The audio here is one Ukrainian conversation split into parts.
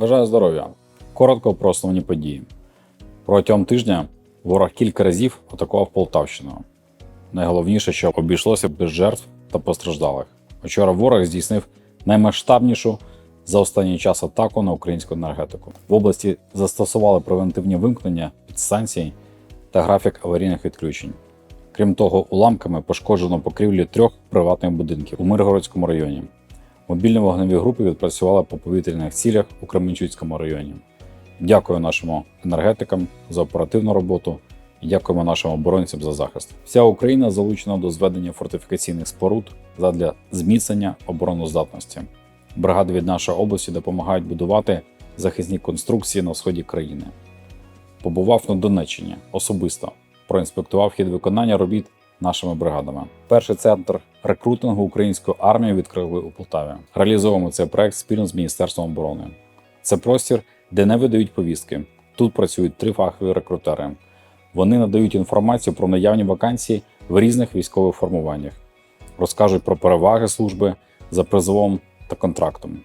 Бажаю здоров'я. Коротко про основні події. Протягом тижня ворог кілька разів атакував Полтавщину. Найголовніше, що обійшлося без жертв та постраждалих. Вчора ворог здійснив наймасштабнішу за останній час атаку на українську енергетику. В області застосували превентивні вимкнення підстанцій та графік аварійних відключень. Крім того, уламками пошкоджено покрівлі трьох приватних будинків у Миргородському районі. Мобільні вогневі групи відпрацювали по повітряних цілях у Кременчуцькому районі. Дякую нашим енергетикам за оперативну роботу і дякуємо нашим оборонцям за захист. Вся Україна залучена до зведення фортифікаційних споруд задля зміцнення обороноздатності. Бригади від нашої області допомагають будувати захисні конструкції на сході країни. Побував на Донеччині особисто, проінспектував хід виконання робіт нашими бригадами. Перший центр рекрутингу української армії відкрили у Полтаві. Реалізовуємо цей проект спільно з Міністерством оборони. Це простір, де не видають повістки. Тут працюють три фахові рекрутери. Вони надають інформацію про наявні вакансії в різних військових формуваннях, розкажуть про переваги служби за призовом та контрактом.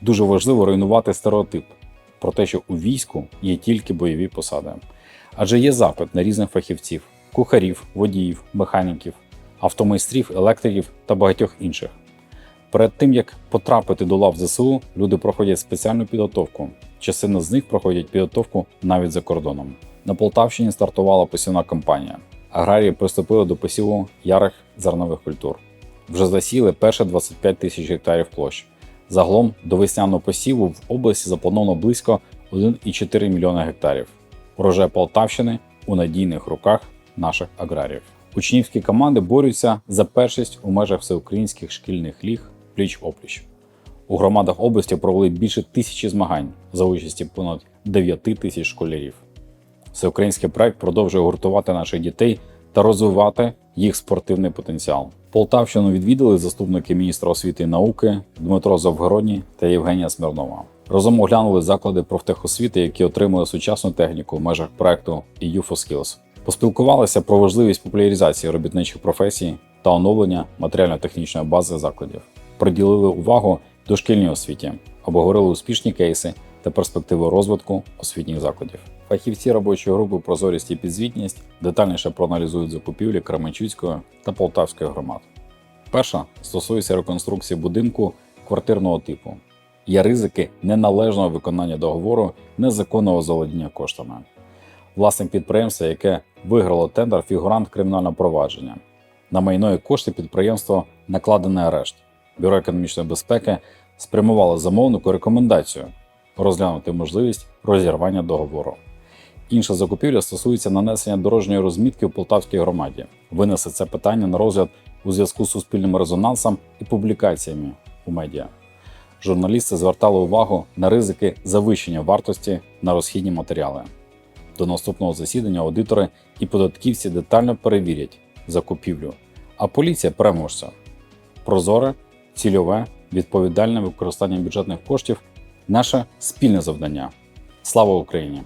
Дуже важливо руйнувати стереотип про те, що у війську є тільки бойові посади. Адже є запит на різних фахівців: кухарів, водіїв, механіків, автомайстрів, електриків та багатьох інших. Перед тим як потрапити до лав ЗСУ, люди проходять спеціальну підготовку. Частина з них проходять підготовку навіть за кордоном. На Полтавщині стартувала посівна кампанія. Аграрії приступили до посіву ярих зернових культур. Вже засіли перші 25 тисяч гектарів площ. Загалом до весняного посіву в області заплановано близько 1,4 мільйона гектарів. Урожай Полтавщини у надійних руках наших аграріїв. Учнівські команди борються за першість у межах всеукраїнських шкільних ліг пліч-опліч. У громадах області провели більше тисячі змагань за участі понад 9 тисяч школярів. Всеукраїнський проект продовжує гуртувати наших дітей та розвивати їх спортивний потенціал. Полтавщину відвідали заступники міністра освіти і науки Дмитро Завгородній та Євгенія Смірнова. Разом оглянули заклади профтехосвіти, які отримали сучасну техніку в межах проекту EU for Skills. Поспілкувалися про важливість популяризації робітничих професій та оновлення матеріально-технічної бази закладів. Приділили увагу дошкільній освіті, обговорили успішні кейси та перспективи розвитку освітніх закладів. Фахівці робочої групи Прозорість і підзвітність детальніше проаналізують закупівлі Кременчуцької та Полтавської громад. Перша стосується реконструкції будинку квартирного типу. Є ризики неналежного виконання договору незаконного заволодіння коштами. Власник підприємства, яке виграло тендер, фігурант кримінального провадження. На майно і кошти підприємства накладений арешт. Бюро економічної безпеки спрямувало замовнику рекомендацію розглянути можливість розірвання договору. Інша закупівля стосується нанесення дорожньої розмітки в Полтавській громаді. Винесе це питання на розгляд у зв'язку з суспільним резонансом і публікаціями у медіа. Журналісти звертали увагу на ризики завищення вартості на розхідні матеріали. До наступного засідання аудитори і податківці детально перевірять закупівлю, а поліція переможця. Прозоре, цільове, відповідальне використання бюджетних коштів наше спільне завдання. Слава Україні!